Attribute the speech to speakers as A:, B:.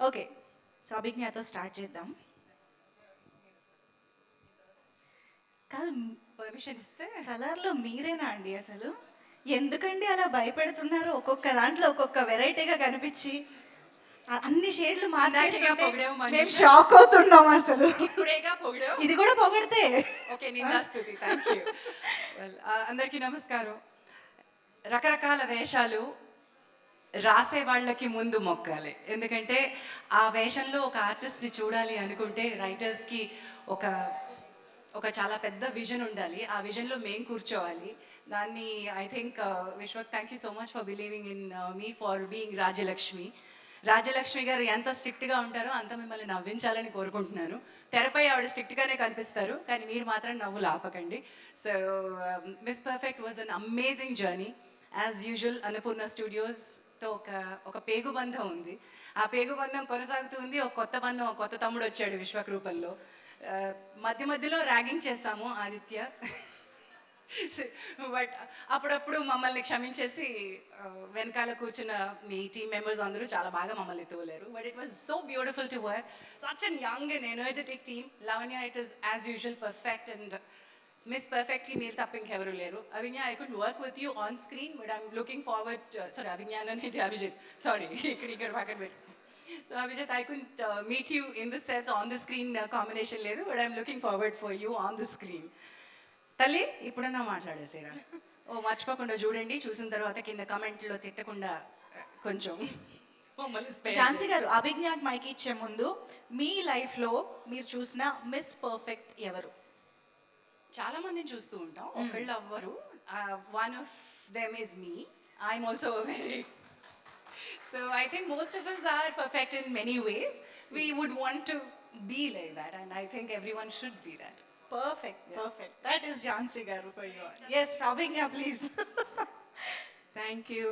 A: Okay so అభిజ్ఞతో start చేద్దాం. కాదు
B: permission ఇస్తే.
A: సలార్లో మీరేనా అండి అసలు? ఎందుకండి అలా భయపెడుతున్నారు? ఒక్కొక్క దాంట్లో ఒక్కొక్క వెరైటీగా కనిపించి అన్ని షేడ్లు మార్చేస్తుంటే షాక్ అవుతున్నాం అసలు. ఇది కూడా పొగిడితే.
B: ఓకే అందరికీ నమస్కారం. రకరకాల వేషాలు రాసే వాళ్ళకి ముందు మొక్కాలి. ఎందుకంటే ఆ వేషంలో ఒక ఆర్టిస్ట్ని చూడాలి అనుకుంటే రైటర్స్కి ఒక ఒక చాలా పెద్ద విజన్ ఉండాలి. ఆ విజన్లో మేము కూర్చోవాలి. దాన్ని I think uh, Vishwak thank you so much for believing in me for being Rajalakshmi. Rajalakshmi garu ఎంత స్ట్రిక్ట్గా ఉంటారో అంత మిమ్మల్ని నవ్వించాలని కోరుకుంటున్నాను. తెరపై ఆవిడ స్ట్రిక్ట్గానే కనిపిస్తారు కానీ మీరు మాత్రం నవ్వులు ఆపకండి. So Miss Perfect was an amazing journey as usual Annapurna studios తో ఒక ఒక పేగు బంధం ఉంది. ఆ పేగు బంధం కొనసాగుతుంది ఒక కొత్త బంధం ఒక కొత్త తమ్ముడు వచ్చాడు విశ్వక్ మధ్య మధ్యలో ర్యాగింగ్ చేస్తాము ఆదిత్య. బట్ అప్పుడప్పుడు మమ్మల్ని క్షమించేసి వెనకాల కూర్చున్న మీ టీమ్ మెంబర్స్ అందరూ చాలా బాగా మమ్మల్ని తోలేరు but it was so beautiful to work. Such and young and energetic team Lavanya it is as usual perfect and Miss పర్ఫెక్ట్కి మీరు తప్ప ఇంకెవరు లేరు? Avinya I could work with you on screen but I'm looking forward sorry Avigyan అనేది Abhijit. Sorry ఇక్కడ ఇక్కడ పక్కన పెట్టు. So Abhijit I could meet you in the sets on the screen combination లేదు but I'm looking forward for you on the screen తల్లి ఇప్పుడన్నా మాట్లాడేసిరా? ఓ మర్చిపోకుండా చూడండి చూసిన తర్వాత కింద కమెంట్లో తిట్టకుండా ఆ, కొంచెం
A: ఝాన్సీ. గారు అభిజ్ఞాకి మైక్ ఇచ్చే ముందు మీ లైఫ్లో మీరు చూసిన మిస్ పర్ఫెక్ట్ ఎవరు?
B: చాలా మందిని చూస్తూ ఉంటాం. ఒకళ్ళు అవ్వరు one of them is me I'm also very so I think most of us are perfect in many ways we would want to be like that and I think every one should be that
A: perfect perfect that is Jhansi garu for you yes Abhigna please
C: thank you